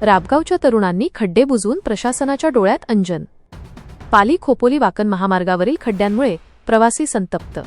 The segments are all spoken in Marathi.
राबगावच्या तरुणांनी खड्डे बुजवून प्रशासनाच्या डोळ्यात अंजन. पाली खोपोली वाकण महामार्गावरील खड्ड्यांमुळे प्रवासी संतप्त.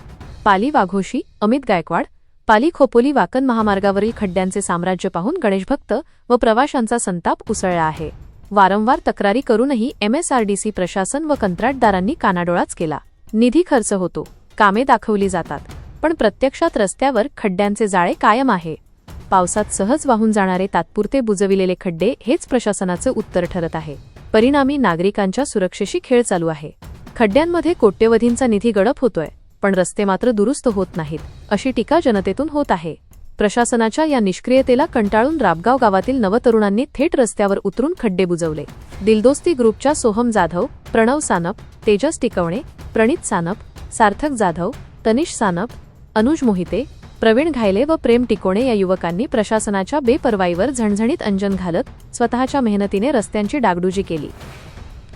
पाली वाघोशी अमित गायकवाड पाली खोपोली वाकण महामार्गावरील खड्ड्यांचे साम्राज्य पाहून गणेशभक्त व प्रवाशांचा संताप उसळला आहे. वारंवार तक्रारी करूनही एमएसआरडीसी प्रशासन व कंत्राटदारांनी कानाडोळाच केला. निधी खर्च होतो. कामे दाखवली जातात. पण प्रत्यक्षात रस्त्यावर खड्ड्यांचे जाळे कायम आहे. पावसात सहज वाहून जाणारे तात्पुरते बुजविलेले खड्डे हेच प्रशासनाचं उत्तर ठरत आहे. परिणामी नागरिकांच्या सुरक्षेशी खेळ चालू आहे. खड्ड्यांमध्ये कोट्यवधींचा निधी गडप होतोय पण रस्ते मात्र दुरुस्त होत नाहीत अशी टीका जनतेतून होत आहे. प्रशासनाच्या या निष्क्रियतेला कंटाळून राबगाव गावातील नवतरुणांनी थेट रस्त्यावर उतरून खड्डे बुजवले. दिलदोस्ती ग्रुपच्या सोहम जाधव प्रणव सानप तेजस टिकवणे प्रणित सानप सार्थक जाधव तनिष सानप अनुज मोहिते प्रवीण घायले व प्रेम टिकोणे या युवकांनी प्रशासनाच्या बेपर्वाईवर झणझणीत अंजन घालत स्वतःच्या मेहनतीने रस्त्यांची डागडुजी केली.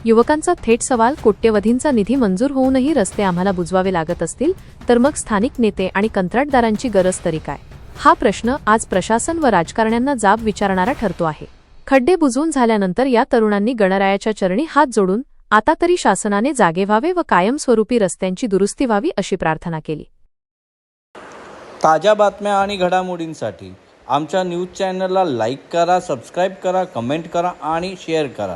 युवकांचा थेट सवाल कोट्यवधींचा निधी मंजूर होऊनही रस्ते आम्हाला बुजवावे लागत असतील तर मग स्थानिक नेते आणि कंत्राटदारांची गरज तरी काय? हा प्रश्न आज प्रशासन व राजकारण्यांना जाब विचारणारा ठरतो आहे. खड्डे बुजवून झाल्यानंतर या तरुणांनी गणरायाच्या चरणी हात जोडून आता तरी शासनाने जागे व्हावे व कायमस्वरूपी रस्त्यांची दुरुस्ती व्हावी अशी प्रार्थना केली. ताज्या बातम्या आणि घडामोडींसाठी आमच्या न्यूज चॅनलला लाईक करा सबस्क्राईब करा कमेंट करा आणि शेअर करा.